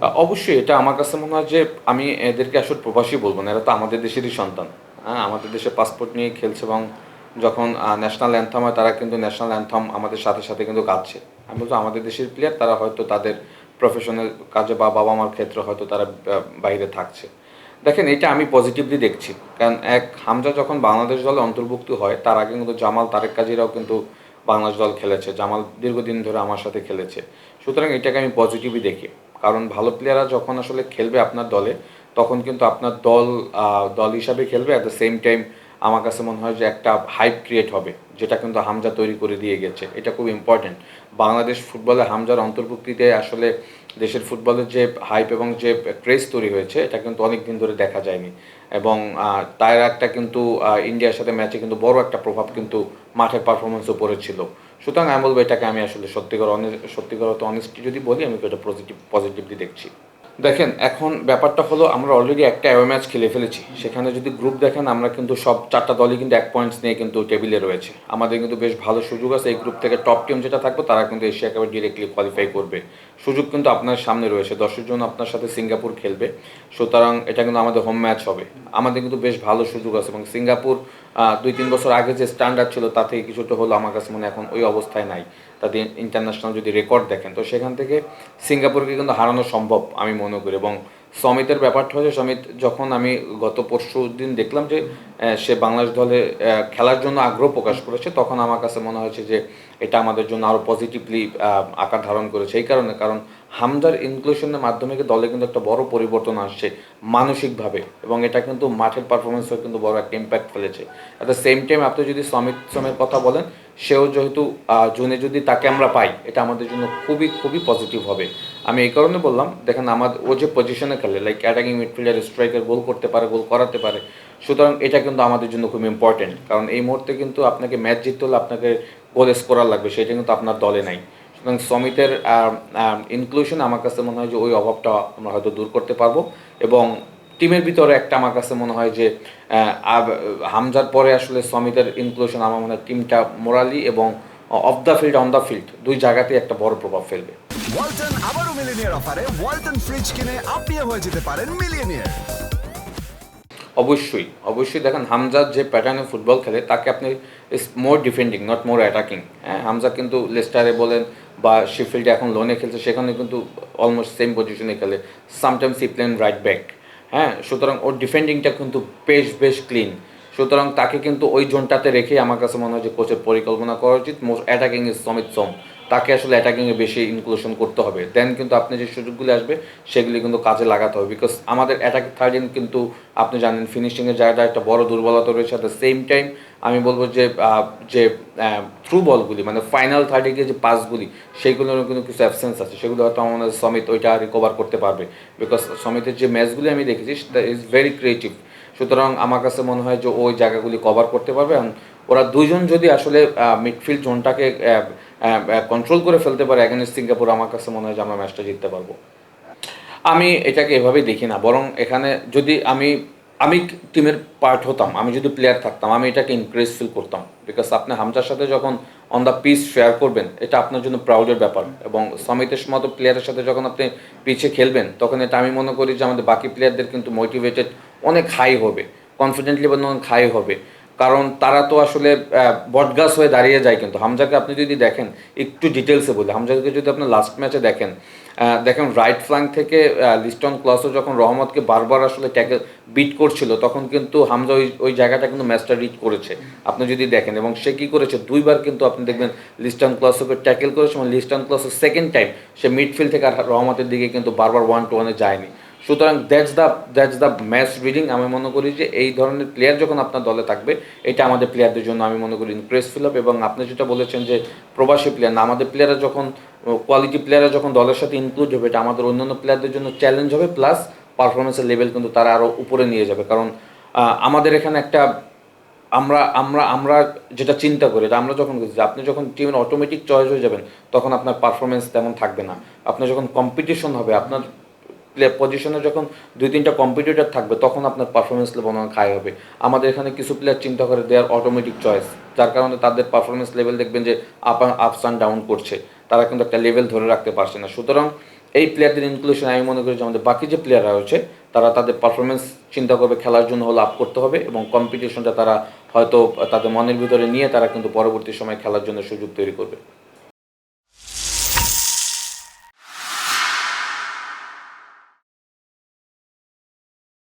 অবশ্যই এটা আমার কাছে মনে হয় যে আমি এদেরকে আসলে প্রবাসী বলব না। এরা তো আমাদের দেশেরই সন্তান। হ্যাঁ? আমাদের দেশের পাসপোর্ট নিয়ে খেলছে এবং যখন ন্যাশনাল অ্যানথেম হয় তারা কিন্তু ন্যাশনাল অ্যানথেম আমাদের সাথে, সাথে কিন্তু গাচ্ছে। আমি বলব আমাদের দেশের প্লেয়ার তারা হয়তো তাদের প্রফেশনাল কাজে বা বাবা-মার ক্ষেত্রে হয়তো তারা বাইরে থাকছে। দেখেন এটা আমি পজিটিভলি দেখছি। কারণ এক হামজা যখন বাংলাদেশ দলে অন্তর্ভুক্ত হয় তার আগে কিন্তু জামাল তারেক কাজীরাও কিন্তু বাংলাদেশ দল খেলেছে। জামাল দীর্ঘদিন ধরে আমার সাথে খেলেছে। সুতরাং এটাকে আমি পজিটিভই দেখি। কারণ ভালো প্লেয়াররা যখন আসলে খেলবে আপনার দলে, তখন কিন্তু আপনার দল দল হিসাবে খেলবে এট দ্য সেম টাইম আমার কাছে মনে হয় যে একটা হাইপ ক্রিয়েট হবে। যেটা কিন্তু হামজা তৈরি করে দিয়ে গেছে। এটা খুব ইম্পোর্টেন্ট। বাংলাদেশ ফুটবলে হামজার অন্তর্ভুক্তিতে আসলে দেশের ফুটবলের যে হাইপ এবং যে ক্রেজ তৈরি হয়েছে এটা কিন্তু অনেক দিন ধরে দেখা যায়নি। এবং তার একটা কিন্তু ইন্ডিয়ার সাথে ম্যাচে কিন্তু বড় একটা প্রভাব কিন্তু মাঠের পারফরম্যান্সেও পড়েছিল। সুতরাং আমি বলব এটাকে আমি আসলে সত্যিকার সত্যিকার অনেস্টি যদি বলি, আমি এটা পজিটিভ পজিটিভলি দেখছি। দেখেন, এখন ব্যাপারটা হলো আমরা অলরেডি একটা অ্যাওয়ে ম্যাচ খেলে ফেলেছি। সেখানে যদি গ্রুপ দেখেন, আমরা কিন্তু সব ৪ টা দলই কিন্তু এক পয়েন্টস নিয়ে কিন্তু টেবিলে রয়েছে। আমাদের কিন্তু বেশ ভালো সুযোগ আছে, এই গ্রুপ থেকে টপ টিম যেটা থাকবে, তারা কিন্তু এশিয়া কাপে ডিরেক্টলি কোয়ালিফাই করবে। সুযোগ কিন্তু আপনার সামনে রয়েছে। ১০ জন আপনার সাথে সিঙ্গাপুর খেলবে। সুতরাং এটা কিন্তু আমাদের হোম ম্যাচ হবে। আমাদের কিন্তু বেশ ভালো সুযোগ আছে এবং সিঙ্গাপুর দুই ২-৩ বছর আগে যে স্ট্যান্ডার্ড ছিল, তা থেকে কিছুটা হলেও আমার কাছে মনে এখন ওই অবস্থায় নাই। তাদের ইন্টারন্যাশনাল যদি রেকর্ড দেখেন, তো সেখান থেকে সিঙ্গাপুরকে কিন্তু হারানো সম্ভব আমি মনে করি এবং সমিতের ব্যাপারটা হচ্ছে, সমিত যখন আমি গত পরশু দিন দেখলাম যে সে বাংলাদেশ দলে খেলার জন্য আগ্রহ প্রকাশ করেছে, তখন আমার কাছে মনে হয়েছে যে, এটা আমাদের জন্য আরও পজিটিভলি আকার ধারণ করেছে। এই কারণে, কারণ হামদার ইনক্লুশনের মাধ্যমে দলে কিন্তু একটা বড় পরিবর্তন আসছে মানসিকভাবে, এবং এটা কিন্তু মাঠের পারফরম্যান্সেও কিন্তু বড় একটা ইমপ্যাক্ট ফেলেছে। এট দ্য সেম টাইম আপনি যদি সমিত, সোমের কথা বলেন সেও যেহেতু জুনে যদি তাকে আমরা পাই এটা আমাদের জন্য খুবই, খুবই পজিটিভ হবে। আমি এই কারণে বললাম দেখেন আমাদ ও যে পজিশনে খেলে like attacking midfielder, striker goal করতে পারে, গোল করাতে পারে। সুতরাং এটা কিন্তু আমাদের জন্য খুব ইম্পোর্টেন্ট। কারণ এই মুহূর্তে কিন্তু আপনাকে ম্যাচ জিততে হলে আপনাকে গোল স্কোরার লাগবে সেটা কিন্তু আপনার দলে নাই। সুতরাং সমিতের ইনক্লুশন আমার কাছে মনে হয় যে ওই অভাবটা আমরা হয়তো দূর করতে পারব এবং টিমের ভিতরে একটা আমার কাছে মনে হয় যে হামজার পরে আসলে সমিতের ইনক্লুশন আমার মনে হয় টিমটা মোরালি এবং off the field, on the field দুই জায়গাতেই একটা বড় প্রভাব ফেলবে। ওয়ালটন আবারও মিলিনিয়ার অফারে ওয়ালটন ফ্রিজ কিনে আপনিও হয়ে যেতে পারেন মিলিয়নিয়ার অবশ্যই, অবশ্যই দেখেন হামজা যে প্যাটার্নে ফুটবল খেলে তাকে আপনি is more defending not more attacking. হ্যাঁ? হামজা কিন্তু লেস্টারে বলেন বা শেফিল্ডে এখন লোনে খেলছে সেখানে কিন্তু অলমোস্ট সেম পজিশনে খেলে। Sometimes he plays right back. হ্যাঁ? সুতরাং ওর ডিফেন্ডিংটা কিন্তু বেশ, বেশ ক্লিন। সুতরাং তাকে কিন্তু ওই জোনটাতে রেখে আমার কাছে মনে হয় যে কোচের পরিকল্পনা করা উচিত। Most attacking is Samit Som. তাকে আসলে অ্যাটাকিংয়ে বেশি ইনক্লুশন করতে হবে। দেন কিন্তু আপনি যে সুযোগগুলি আসবে, সেগুলি কিন্তু কাজে লাগাতে হবে। বিকজ আমাদের অ্যাটাক থার্ড কিন্তু আপনি জানেন ফিনিশিংয়ের জায়গাটা একটা বড় দুর্বলতা রয়েছে। এট দ্য সেম টাইম আমি বলব যে যে থ্রু বলগুলি মানে ফাইনাল থার্ডে যে পাসগুলি সেগুলোরও কিন্তু কিছু অ্যাবসেন্স আছে। সেগুলো হয়তো আমাদের সমিত ওইটা রিকভার করতে পারবে। বিকজ সমিতের যে ম্যাচগুলি আমি দেখেছি, সেটা ইজ ভেরি ক্রিয়েটিভ। সুতরাং আমার কাছে মনে হয় যে ওই জায়গাগুলি কভার করতে পারবে এবং ওরা ২ জন যদি আসলে মিডফিল্ড জোনটাকে কন্ট্রোল করে ফেলতে পারে এগেইনস্ট সিঙ্গাপুর আমার কাছে মনে হয় যে আমরা ম্যাচটা জিততে পারব। আমি এটাকে এভাবেই দেখি না। বরং এখানে যদি আমি আমি টিমের পার্ট হতাম, আমি যদি প্লেয়ার থাকতাম আমি এটাকে ইনক্রেজ ফিল করতাম। বিকজ আপনি হামজার সাথে যখন অন দ্য পিচ শেয়ার করবেন এটা আপনার জন্য প্রাউডের ব্যাপার এবং সমিতের মতো প্লেয়ারের সাথে যখন আপনি পিচে খেলবেন তখন এটা আমি মনে করি যে আমাদের বাকি প্লেয়ারদের কিন্তু মোটিভেটেড অনেক হাই হবে। কনফিডেন্টলি এবং অনেক হাই হবে। কারণ তারা তো আসলে অ্যা বটগাছ হয়ে দাঁড়িয়ে যায় কিন্তু। হামজাকে আপনি যদি দেখেন একটু ডিটেলসে বলি, হামজাকে যদি আপনি লাস্ট ম্যাচে দেখেন, দেখেন রাইট ফ্ল্যাঙ্ক থেকে লিস্টন ক্লাসও যখন রহমতকে বারবার আসলে ট্যাকেল বিট করছিল তখন কিন্তু হামজা ওই ওই জায়গাটা কিন্তু ম্যাচটা রিড করেছে। আপনি যদি দেখেন এবং সে কী করেছে দুইবার কিন্তু আপনি দেখবেন লিস্টন ক্লাসকে ট্যাকেল করেছে এবং লিস্টন ক্লাসের সেকেন্ড টাইম সে মিডফিল্ড থেকে আর রহমতের দিকে কিন্তু বারবার ওয়ান টু ওয়ানে যায়নি। সুতরাং that's the that's the match reading আমি মনে করি যে এই ধরনের প্লেয়ার যখন আপনার দলে থাকবে, এটা আমাদের প্লেয়ারদের জন্য আমি মনে করি ইমপ্রেস ফিল হবে এবং আপনি যেটা বলেছেন যে প্রবাসী প্লেয়ার না, আমাদের প্লেয়াররা যখন কোয়ালিটি প্লেয়াররা যখন দলের সাথে ইনক্লুড হবে, এটা আমাদের অন্যান্য প্লেয়ারদের জন্য চ্যালেঞ্জ হবে প্লাস পারফরমেন্সের লেভেল কিন্তু তারা আরও উপরে নিয়ে যাবে। কারণ আমাদের এখানে একটা, আমরা আমরা আমরা যেটা চিন্তা করি, এটা আমরা যখন যে আপনি যখন টিমের অটোমেটিক চয়েস হয়ে যাবেন, তখন আপনার পারফরমেন্স তেমন থাকবে না। আপনার যখন কম্পিটিশন হবে, আপনার পজিশনে যখন ২-৩ টা কম্পিটিটর থাকবে, তখন আপনার পারফরমেন্স লেভেল অনেক হাই হবে। আমাদের এখানে কিছু প্লেয়ার চিন্তা করে দে আর অটোমেটিক চয়েস। যার কারণে তাদের পারফরমেন্স লেভেল দেখবেন যে আপ আপস অ্যান্ড ডাউন করছে। তারা কিন্তু একটা লেভেল ধরে রাখতে পারছে না। সুতরাং এই প্লেয়ারদের ইনক্লুশন আমি মনে করি যে আমাদের বাকি যে প্লেয়াররা রয়েছে, তারা তাদের পারফরমেন্স চিন্তা করবে, খেলার জন্য হলো আপ করতে হবে এবং কম্পিটিশনটা তারা হয়তো তাদের মনের ভিতরে নিয়ে তারা কিন্তু পরবর্তী সময় খেলার জন্য সুযোগ তৈরি করবে